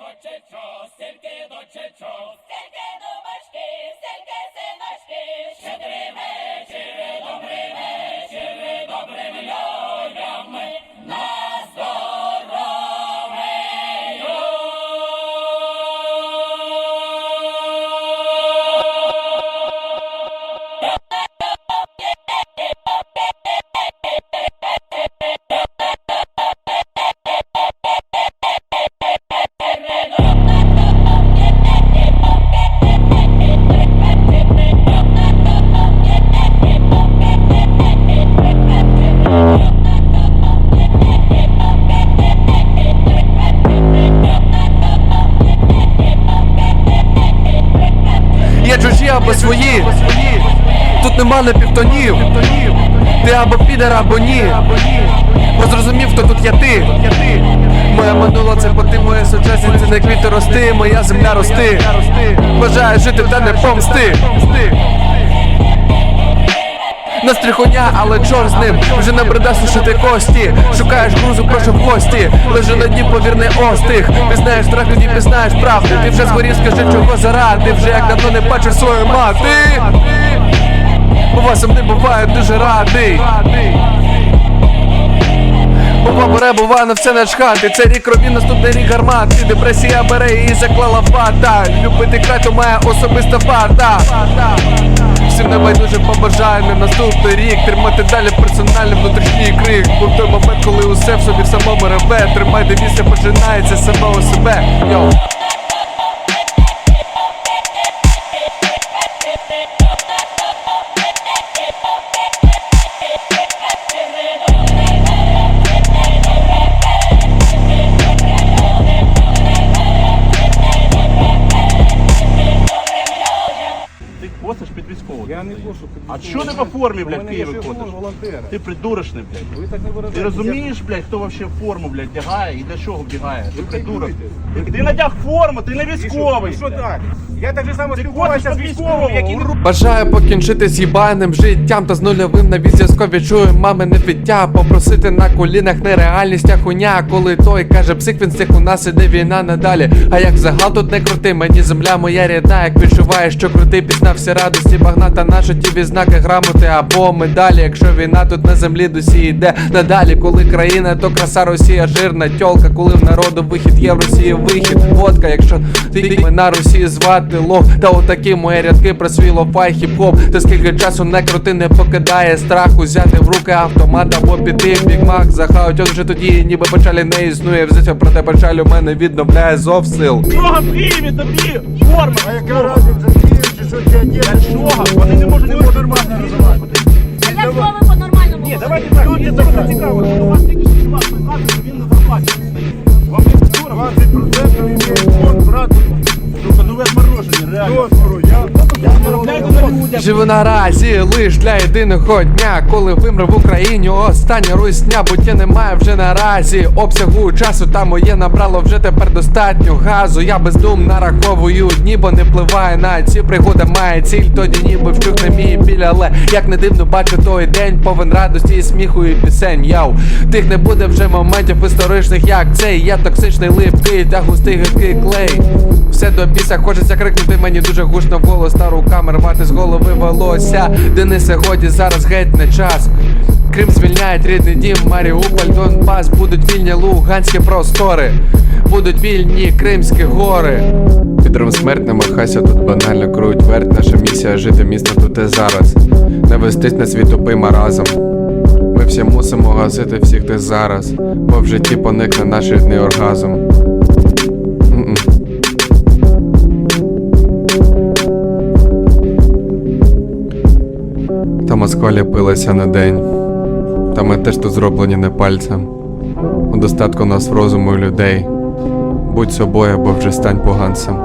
хоче чо, сільки доче чо, чужі або свої. Тут нема не півтонів. Ти або підер, або ні. Бо зрозумів, хто тут я ти. Моя минуло це поти, моє сучасні це не квіти рости, моя земля рости. Бажаю жити та не помсти. Настрій хуйня, але чор з ним. Вже не бреда сушити кості. Шукаєш грузу, прошу в гості. Лежу на дні, повірний остих. Ти знаєш страх, тоді пізнаєш правду. Ти вже згорів, скажи, чого заради. Вже як давно не бачиш свою мати. Бува сам не буває дуже радий. Бува бере, бува на все начхати. Це рік крові, наступний рік гармати. Депресія бере і заклала вата. Любити край, то моя особиста варта Всім небайдуже побажаю на наступний рік Тримати далі персональний внутрішній крик Бо той момент, коли усе в собі в самому реве. Тримайте місце, починається самого себе. Йоу А що ти по формі, блядь, Києві ходиш? волонтера. Ти придурочний, блядь. Ви так не виражаєте. Ти розумієш, блядь, хто вообще форму, блядь, вдягає і для чого вдягає? Ти придурок. Ти надяг форму, ти не військовий. Що так? Я так же само спілкувався з військового. які не Бажаю покінчити з їбаним життям та з нульовим навіть зв'язкові чую мамине виття Попросити на колінах нереальність, а хуйня Коли той каже псих, він стих у нас іде війна надалі А як загал тут не крути, мені земля моя рідна Як відчуваєш, що крутий пізна всі радості багна та ті відзнаки грамоти або медалі Якщо війна тут на землі досі йде. Надалі Коли країна, то краса Росія жирна тьолка Коли в народу вихід є в Росії вихід. Водка, якщо ти на Росії звати лох. Та отакі мої рядки про свій лофай хіп-хоп. Та скільки часу не крути не покидає страх Узяти в руки автомат або піти в бігмак Захають, от вже тоді ніби печалі не існує. Взяття проте печаль у мене відновляє зов сил. Чого в Києві тобі форма? А яка разниця, Одягнеш? Вони не можуть його нормально розвивати. А як слово по-нормальному? Ні, давайте так. мені це цікаво. У вас тільки що вас показує, що він на зарплаті стоїть. Вам не дура? 20% імеє фонд, брат. Сука, ну ви отморожені, реально. Я... Живу наразі лиш для єдиного дня, коли вимре в Україні остання русня, буття немає вже наразі обсягу часу, та моє набрало вже тепер достатньо газу. Я без дум нараховую дні, бо не впливає на ці пригода має ціль, тоді ніби вщухне мій біль, але як не дивно бачу той день, повен радості і сміху і пісень. Яу, тих не буде вже моментів історичних, як цей. Я токсичний липкий та густий гидкий клей. Все до біса, хочеться крикнути мені дуже гучно голос руками рвати з голови волосся. Денисе, годі зараз геть не час. Крим звільняють рідний дім, Маріуполь, Донбас, будуть вільні луганські простори, будуть вільні Кримські гори. Підром смерть не махайся, тут банально круть верть. Наша місія жити місто тут і зараз. Не вестись на світ тупий маразм. Ми всі мусимо гасити всіх ти зараз, бо в житті поникне наш рідний оргазм. М-м. Та Москва ліпилася на день. Та ми теж тут зроблені не пальцем. У достатку нас розуму і людей. Будь собою, або вже стань поганцем.